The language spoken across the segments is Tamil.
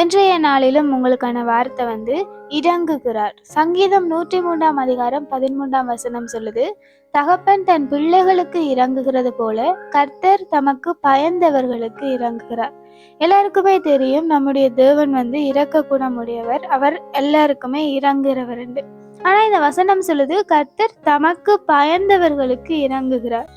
இன்றைய நாளிலும் உங்களுக்கான வார்த்தை வந்து இறங்குகிறார். சங்கீதம் நூற்றி மூன்றாம் அதிகாரம் பதிமூன்றாம் வசனம் சொல்லுது தகப்பன் தன் பிள்ளைகளுக்கு இறங்குகிறது போல கர்த்தர் தமக்கு பயந்தவர்களுக்கு இறங்குகிறார். எல்லாருக்குமே தெரியும் நம்முடைய தேவன் வந்து இறக்க குணமுடையவர். அவர் எல்லாருக்குமே இறங்குகிறவர் என்று. ஆனா இந்த வசனம் சொல்லுது கர்த்தர் தமக்கு பயந்தவர்களுக்கு இறங்குகிறார்.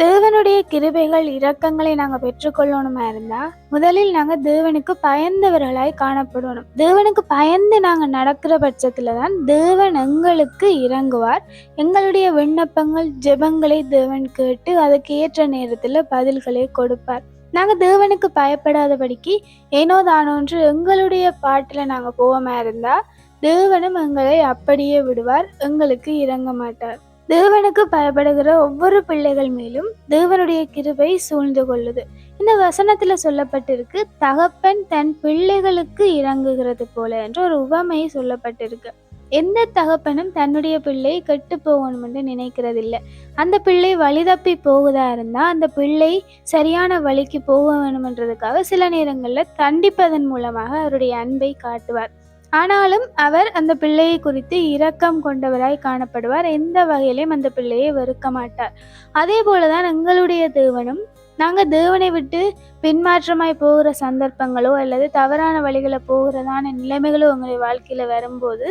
தேவனுடைய கிருபைகள் இரக்கங்களை நாங்க பெற்றுக்கொள்ளணுமா இருந்தா முதலில் நாங்க தேவனுக்கு பயந்தவர்களாய் காணப்படணும். தேவனுக்கு பயந்து நாங்க நடக்கிற பட்சத்துல தான் தேவன் எங்களுக்கு இறங்குவார். எங்களுடைய விண்ணப்பங்கள் ஜெபங்களை தேவன் கேட்டு அதுக்கு ஏற்ற நேரத்துல பதில்களை கொடுப்பார். நாங்க தேவனுக்கு பயப்படாதபடிக்கு ஏனோ தானோன்று எங்களுடைய பாட்டுல நாங்க போவோமா இருந்தா தேவனும் எங்களை அப்படியே விடுவார் எங்களுக்கு இறங்க மாட்டார். தேவனுக்கு பயப்படுகிற ஒவ்வொரு பிள்ளைகள் மேலும் தேவனுடைய கிருபை சூழ்ந்து கொள்ளுது. இந்த வசனத்துல சொல்லப்பட்டிருக்கு தகப்பன் தன் பிள்ளைகளுக்கு இறங்குகிறது போல என்ற ஒரு உவமை சொல்லப்பட்டிருக்கு. எந்த தகப்பனும் தன்னுடைய பிள்ளை கெட்டு போகணும் என்று நினைக்கிறதில்லை. அந்த பிள்ளை வழி தப்பி போகுதா இருந்தா அந்த பிள்ளை சரியான வழிக்கு போக வேணுமென்றதுக்காக சில நேரங்களில் தண்டிப்பதன் மூலமாக அவருடைய அன்பை காட்டுவார். ஆனாலும் அவர் அந்த பிள்ளையை குறித்து இரக்கம் கொண்டவராய் காணப்படுவார். எந்த வகையிலும் அந்த பிள்ளையை வெறுக்க மாட்டார். அதே போலதான் எங்களுடைய தேவனும் நாங்கள் தேவனை விட்டு பின்மாற்றமாய் போகிற சந்தர்ப்பங்களோ அல்லது தவறான வழிகளை போகிறதான நிலைமைகளோ உங்களுடைய வாழ்க்கையில வரும்போது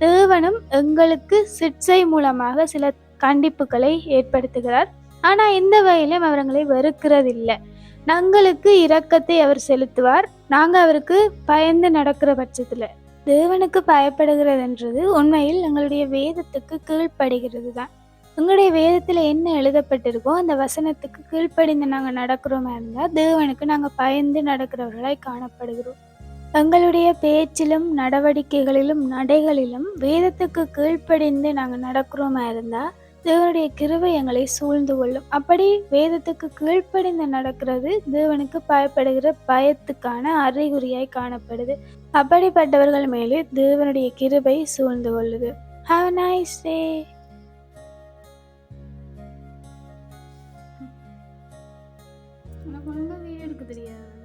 தேவனும் எங்களுக்கு சிற்சை மூலமாக சில கண்டிப்புகளை ஏற்படுத்துகிறார். ஆனா இந்த வகையிலும் அவர்களை வெறுக்கிறதில்லை. நாங்களுக்கு இரக்கத்தை அவர் செலுத்துவார். நாங்கள் அவருக்கு பயந்து நடக்கிற பட்சத்தில். தேவனுக்கு பயப்படுகிறதுன்றது உண்மையில் எங்களுடைய வேதத்துக்கு கீழ்ப்படுகிறது தான் எங்களுடைய வேதத்தில் என்ன எழுதப்பட்டிருக்கோ அந்த வசனத்துக்கு கீழ்ப்படிந்து நாங்கள் நடக்கிறோமா இருந்தால் தேவனுக்கு நாங்கள் பயந்து நடக்கிறவர்களாய் காணப்படுகிறோம். எங்களுடைய பேச்சிலும் நடவடிக்கைகளிலும் நடைகளிலும் வேதத்துக்கு கீழ்ப்படிந்து நாங்கள் நடக்கிறோமா இருந்தால் தேவனுடைய கிருவை எங்களை சூழ்ந்து கொள்ளும். அப்படி வேதத்துக்கு கீழ்ப்படிந்து நடக்கிறது தேவனுக்கு பயப்படுகிற பயத்துக்கான அறிகுறியாய் காணப்படுது. அப்படிப்பட்டவர்கள் மேலே தேவனுடைய கிருபை சூழ்ந்து கொள்ளுது. ஹாவ் நைஸ் டே உனக்கு ஒன்றும் வீடியோ எடுக்க தெரியாது.